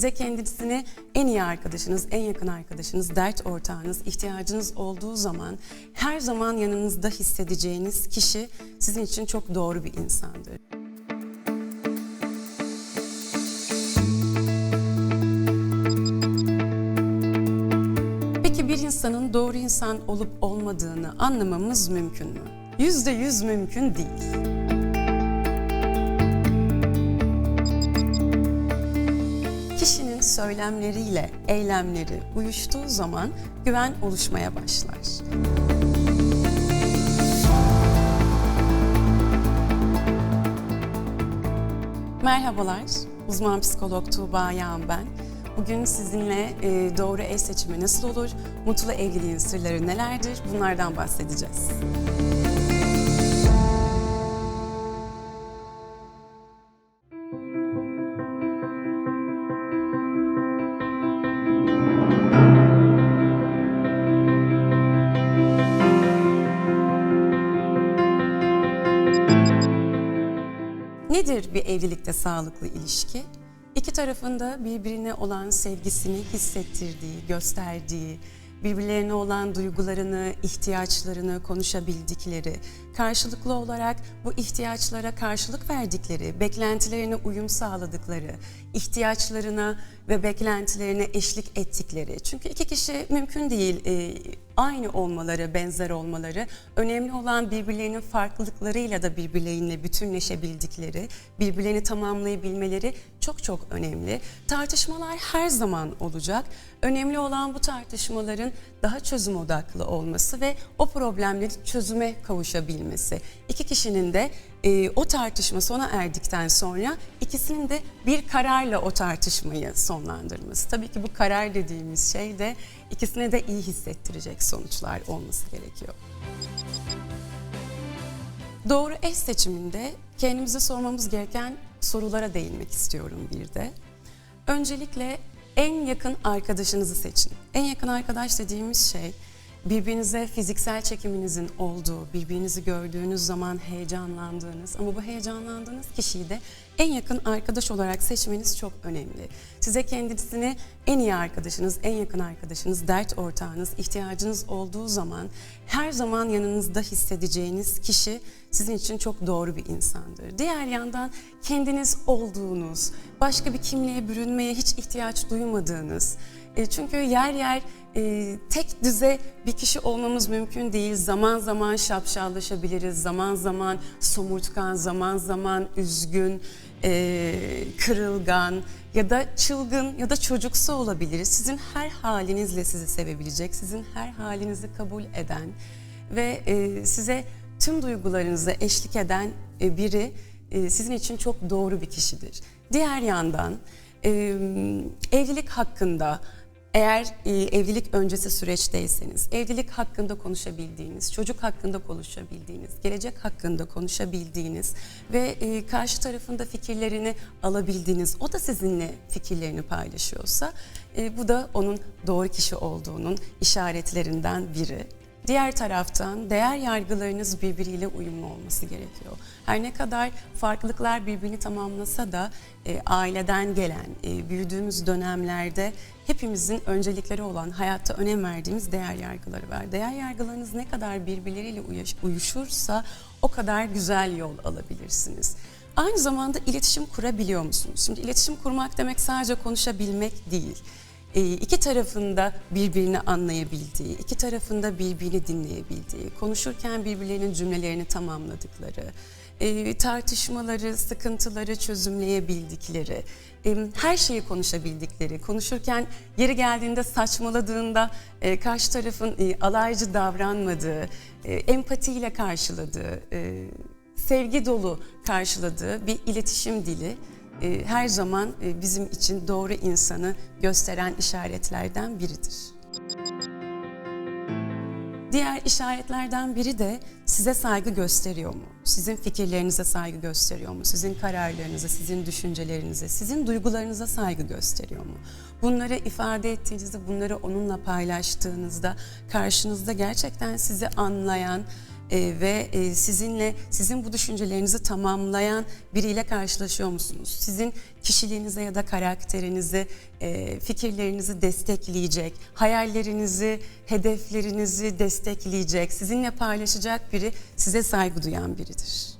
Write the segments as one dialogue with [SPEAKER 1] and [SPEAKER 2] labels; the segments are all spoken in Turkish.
[SPEAKER 1] Size kendisini en iyi arkadaşınız, en yakın arkadaşınız, dert ortağınız, ihtiyacınız olduğu zaman her zaman yanınızda hissedeceğiniz kişi sizin için çok doğru bir insandır. Peki bir insanın doğru insan olup olmadığını anlamamız mümkün mü? Yüzde yüz mümkün değil. Söylemleriyle eylemleri uyuştuğu zaman güven oluşmaya başlar. Merhabalar, uzman psikolog Tuğba Yağan ben. Bugün sizinle e, doğru eş seçimi nasıl olur, mutlu evliliğin sırları nelerdir bunlardan bahsedeceğiz. Nedir bir evlilikte sağlıklı ilişki? İki tarafında birbirine olan sevgisini hissettirdiği, gösterdiği, birbirlerine olan duygularını, ihtiyaçlarını konuşabildikleri, karşılıklı olarak bu ihtiyaçlara karşılık verdikleri, beklentilerine uyum sağladıkları, ihtiyaçlarına ve beklentilerine eşlik ettikleri. Çünkü iki kişi mümkün değil e, aynı olmaları, benzer olmaları. Önemli olan birbirlerinin farklılıklarıyla da birbirleriyle bütünleşebildikleri, birbirlerini tamamlayabilmeleri çok çok önemli. Tartışmalar her zaman olacak. Önemli olan bu tartışmaların daha çözüm odaklı olması ve o problemleri çözüme kavuşabilmesi. İki kişinin de e, o tartışma sona erdikten sonra ikisinin de bir kararla o tartışmayı sonlandırması. Tabii ki bu karar dediğimiz şey de ikisine de iyi hissettirecek sonuçlar olması gerekiyor. Doğru eş seçiminde kendimize sormamız gereken sorulara değinmek istiyorum bir de. Öncelikle en yakın arkadaşınızı seçin. En yakın arkadaş dediğimiz şey birbirinize fiziksel çekiminizin olduğu, birbirinizi gördüğünüz zaman heyecanlandığınız ama bu heyecanlandığınız kişiyi de en yakın arkadaş olarak seçmeniz çok önemli. Size kendisini en iyi arkadaşınız, en yakın arkadaşınız, dert ortağınız, ihtiyacınız olduğu zaman her zaman yanınızda hissedeceğiniz kişi sizin için çok doğru bir insandır. Diğer yandan kendiniz olduğunuz, başka bir kimliğe bürünmeye hiç ihtiyaç duymadığınız, e, çünkü yer yer e, tek düze bir kişi olmamız mümkün değil. Zaman zaman şapşallaşabiliriz, zaman zaman somurtkan, zaman zaman üzgün, e, kırılgan ya da çılgın ya da çocuksu olabiliriz. Sizin her halinizle sizi sevebilecek, sizin her halinizi kabul eden ve size tüm duygularınıza eşlik eden biri sizin için çok doğru bir kişidir. Diğer yandan evlilik hakkında eğer e, evlilik öncesi süreçteyseniz, evlilik hakkında konuşabildiğiniz, çocuk hakkında konuşabildiğiniz, gelecek hakkında konuşabildiğiniz ve e, karşı tarafında fikirlerini alabildiğiniz, o da sizinle fikirlerini paylaşıyorsa e, bu da onun doğru kişi olduğunun işaretlerinden biri. Diğer taraftan değer yargılarınız birbiriyle uyumlu olması gerekiyor. Her ne kadar farklılıklar birbirini tamamlasa da e, aileden gelen, e, büyüdüğümüz dönemlerde hepimizin öncelikleri olan hayatta önem verdiğimiz değer yargıları var. Değer yargılarınız ne kadar birbirleriyle uyuş- uyuşursa o kadar güzel yol alabilirsiniz. Aynı zamanda iletişim kurabiliyor musunuz? Şimdi iletişim kurmak demek sadece konuşabilmek değil iki tarafında birbirini anlayabildiği, iki tarafında birbirini dinleyebildiği, konuşurken birbirlerinin cümlelerini tamamladıkları, e, tartışmaları, sıkıntıları çözümleyebildikleri, e, her şeyi konuşabildikleri, konuşurken yeri geldiğinde saçmaladığında e, karşı tarafın alaycı davranmadığı, empatiyle karşıladığı, sevgi dolu karşıladığı bir iletişim dili e, her zaman e, bizim için doğru insanı gösteren işaretlerden biridir. Diğer işaretlerden biri de size saygı gösteriyor mu? Sizin fikirlerinize saygı gösteriyor mu? Sizin kararlarınıza, sizin düşüncelerinize, sizin duygularınıza saygı gösteriyor mu? Bunları ifade ettiğinizde, bunları onunla paylaştığınızda karşınızda gerçekten sizi anlayan, e, ve e, sizinle sizin bu düşüncelerinizi tamamlayan biriyle karşılaşıyor musunuz? Sizin kişiliğinize ya da karakterinizi, e, fikirlerinizi destekleyecek, hayallerinizi, hedeflerinizi destekleyecek, sizinle paylaşacak biri, size saygı duyan biridir.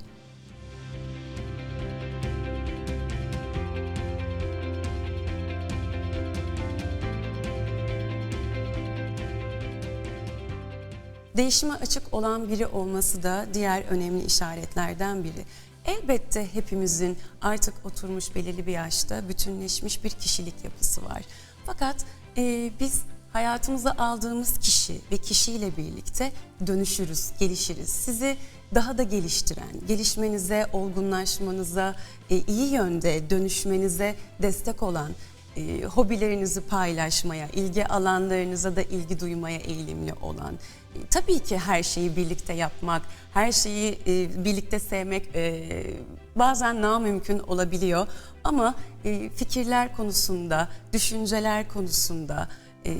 [SPEAKER 1] Değişime açık olan biri olması da diğer önemli işaretlerden biri. Elbette hepimizin artık oturmuş belirli bir yaşta bütünleşmiş bir kişilik yapısı var. Fakat e, biz hayatımıza aldığımız kişi ve kişiyle birlikte dönüşürüz, gelişiriz. Sizi daha da geliştiren, gelişmenize, olgunlaşmanıza, e, iyi yönde dönüşmenize destek olan, e, hobilerinizi paylaşmaya, ilgi alanlarınıza da ilgi duymaya eğilimli olan, tabii ki her şeyi birlikte yapmak, her şeyi e, birlikte sevmek e, bazen namümkün olabiliyor. Ama e, fikirler konusunda, düşünceler konusunda, e,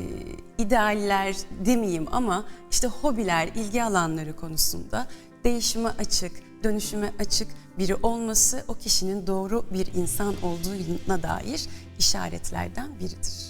[SPEAKER 1] idealler demeyeyim ama işte hobiler, ilgi alanları konusunda değişime açık, dönüşüme açık biri olması o kişinin doğru bir insan olduğuna dair işaretlerden biridir.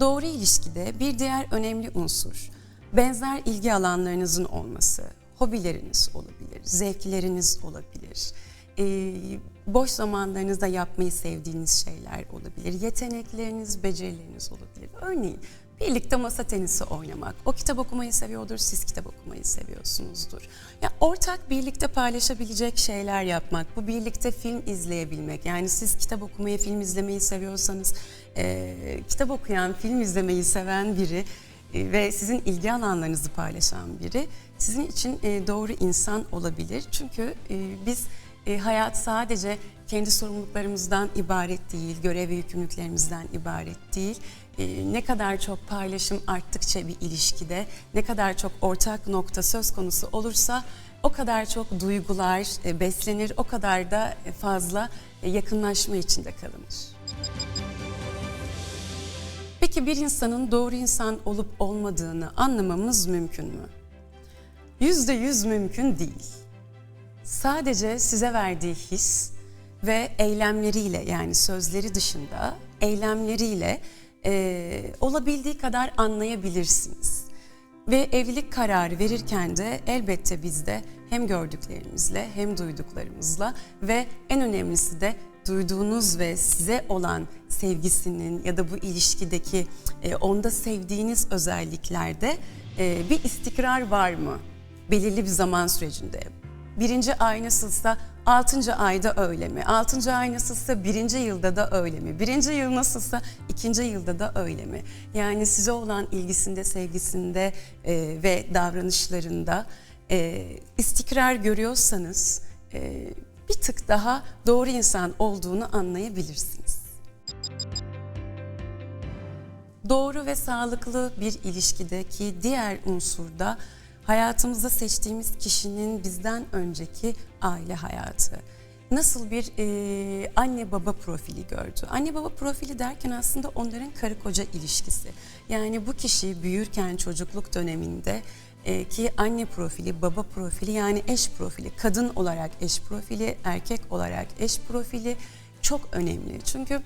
[SPEAKER 1] Doğru ilişkide bir diğer önemli unsur benzer ilgi alanlarınızın olması. Hobileriniz olabilir, zevkleriniz olabilir. Ee, boş zamanlarınızda yapmayı sevdiğiniz şeyler olabilir. Yetenekleriniz, becerileriniz olabilir. Örneğin birlikte masa tenisi oynamak. O kitap okumayı seviyordur, siz kitap okumayı seviyorsunuzdur. Ya ortak birlikte paylaşabilecek şeyler yapmak, bu birlikte film izleyebilmek. Yani siz kitap okumayı, film izlemeyi seviyorsanız, e, kitap okuyan, film izlemeyi seven biri e, ve sizin ilgi alanlarınızı paylaşan biri sizin için e, doğru insan olabilir. Çünkü e, biz e, hayat sadece kendi sorumluluklarımızdan ibaret değil, görev ve yükümlülüklerimizden ibaret değil. E, ne kadar çok paylaşım arttıkça bir ilişkide, ne kadar çok ortak nokta söz konusu olursa o kadar çok duygular e, beslenir, o kadar da fazla e, yakınlaşma içinde kalınır. Peki bir insanın doğru insan olup olmadığını anlamamız mümkün mü? Yüzde yüz mümkün değil. Sadece size verdiği his ve eylemleriyle yani sözleri dışında eylemleriyle e, olabildiği kadar anlayabilirsiniz. Ve evlilik kararı verirken de elbette biz de hem gördüklerimizle hem duyduklarımızla ve en önemlisi de duyduğunuz ve size olan sevgisinin ya da bu ilişkideki e, onda sevdiğiniz özelliklerde e, bir istikrar var mı? Belirli bir zaman sürecinde. Birinci ay nasılsa altıncı ayda öyle mi? Altıncı ay nasılsa birinci yılda da öyle mi? Birinci yıl nasılsa ikinci yılda da öyle mi? Yani size olan ilgisinde, sevgisinde e, ve davranışlarında e, istikrar görüyorsanız e, bir tık daha doğru insan olduğunu anlayabilirsiniz. Doğru ve sağlıklı bir ilişkideki diğer unsurda hayatımızda seçtiğimiz kişinin bizden önceki aile hayatı. Nasıl bir e, anne baba profili gördü? Anne baba profili derken aslında onların karı koca ilişkisi. Yani bu kişi büyürken çocukluk döneminde e, ki anne profili, baba profili yani eş profili, kadın olarak eş profili, erkek olarak eş profili çok önemli. Çünkü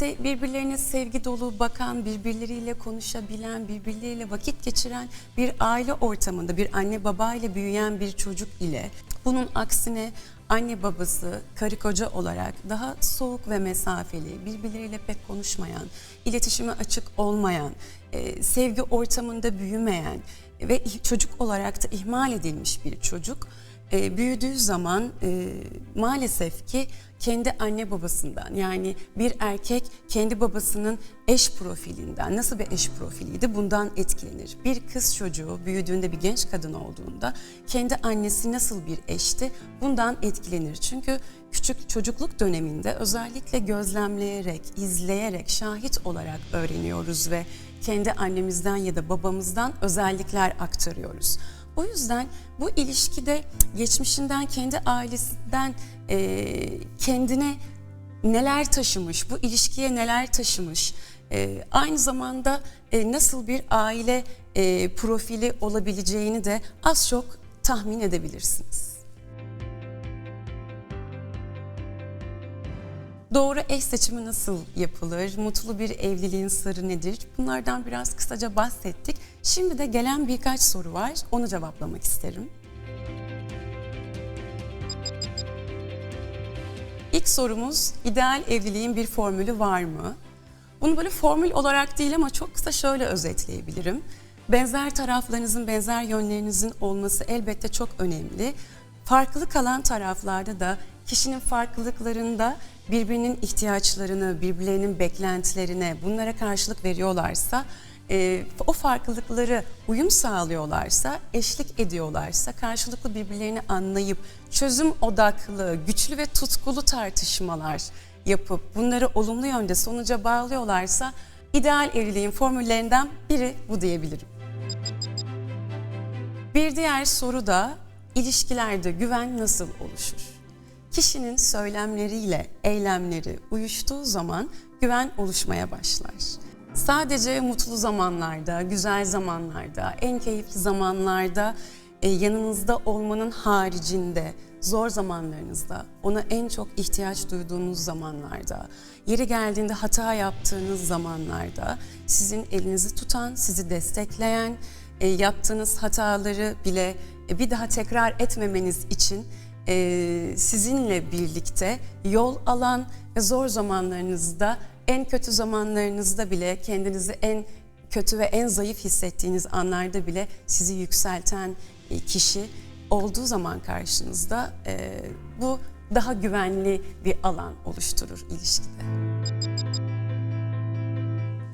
[SPEAKER 1] birbirlerine sevgi dolu bakan, birbirleriyle konuşabilen, birbirleriyle vakit geçiren bir aile ortamında bir anne babayla büyüyen bir çocuk ile bunun aksine anne babası karı koca olarak daha soğuk ve mesafeli, birbirleriyle pek konuşmayan, iletişime açık olmayan, e, sevgi ortamında büyümeyen ve çocuk olarak da ihmal edilmiş bir çocuk. E, büyüdüğü zaman e, maalesef ki kendi anne babasından yani bir erkek kendi babasının eş profilinden nasıl bir eş profiliydi bundan etkilenir. Bir kız çocuğu büyüdüğünde bir genç kadın olduğunda kendi annesi nasıl bir eşti bundan etkilenir. Çünkü küçük çocukluk döneminde özellikle gözlemleyerek, izleyerek, şahit olarak öğreniyoruz ve kendi annemizden ya da babamızdan özellikler aktarıyoruz. O yüzden bu ilişkide geçmişinden, kendi ailesinden e, kendine neler taşımış, bu ilişkiye neler taşımış, e, aynı zamanda e, nasıl bir aile e, profili olabileceğini de az çok tahmin edebilirsiniz. Doğru eş seçimi nasıl yapılır? Mutlu bir evliliğin sırrı nedir? Bunlardan biraz kısaca bahsettik. Şimdi de gelen birkaç soru var. Onu cevaplamak isterim. İlk sorumuz ideal evliliğin bir formülü var mı? Bunu böyle formül olarak değil ama çok kısa şöyle özetleyebilirim. Benzer taraflarınızın, benzer yönlerinizin olması elbette çok önemli. Farklı kalan taraflarda da kişinin farklılıklarında birbirinin ihtiyaçlarını, birbirlerinin beklentilerine bunlara karşılık veriyorlarsa, e, o farklılıkları uyum sağlıyorlarsa, eşlik ediyorlarsa, karşılıklı birbirlerini anlayıp çözüm odaklı, güçlü ve tutkulu tartışmalar yapıp bunları olumlu yönde sonuca bağlıyorlarsa ideal evliliğin formüllerinden biri bu diyebilirim. Bir diğer soru da ilişkilerde güven nasıl oluşur? Kişinin söylemleriyle eylemleri uyuştuğu zaman güven oluşmaya başlar. Sadece mutlu zamanlarda, güzel zamanlarda, en keyifli zamanlarda e, yanınızda olmanın haricinde zor zamanlarınızda, ona en çok ihtiyaç duyduğunuz zamanlarda, yeri geldiğinde hata yaptığınız zamanlarda sizin elinizi tutan, sizi destekleyen, e, yaptığınız hataları bile e, bir daha tekrar etmemeniz için e, sizinle birlikte yol alan ve zor zamanlarınızda, en kötü zamanlarınızda bile kendinizi en kötü ve en zayıf hissettiğiniz anlarda bile sizi yükselten e, kişi olduğu zaman karşınızda e, bu daha güvenli bir alan oluşturur ilişkide.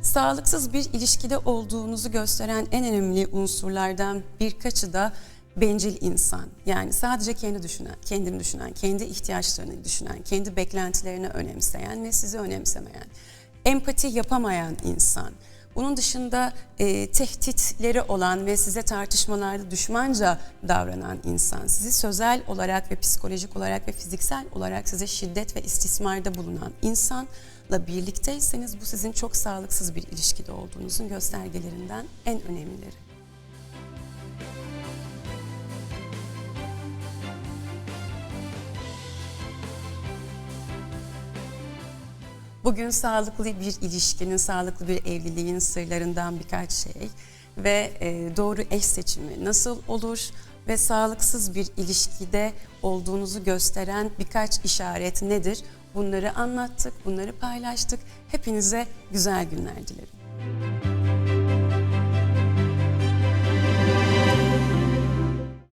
[SPEAKER 1] Sağlıksız bir ilişkide olduğunuzu gösteren en önemli unsurlardan birkaçı da bencil insan. Yani sadece kendi düşünen, kendini düşünen, kendi ihtiyaçlarını düşünen, kendi beklentilerini önemseyen ve sizi önemsemeyen, empati yapamayan insan. Bunun dışında e, tehditleri olan ve size tartışmalarda düşmanca davranan insan, sizi sözel olarak ve psikolojik olarak ve fiziksel olarak size şiddet ve istismarda bulunan insanla birlikteyseniz bu sizin çok sağlıksız bir ilişkide olduğunuzun göstergelerinden en önemlileri. Bugün sağlıklı bir ilişkinin, sağlıklı bir evliliğin sırlarından birkaç şey ve e, doğru eş seçimi nasıl olur ve sağlıksız bir ilişkide olduğunuzu gösteren birkaç işaret nedir? Bunları anlattık, bunları paylaştık. Hepinize güzel günler dilerim.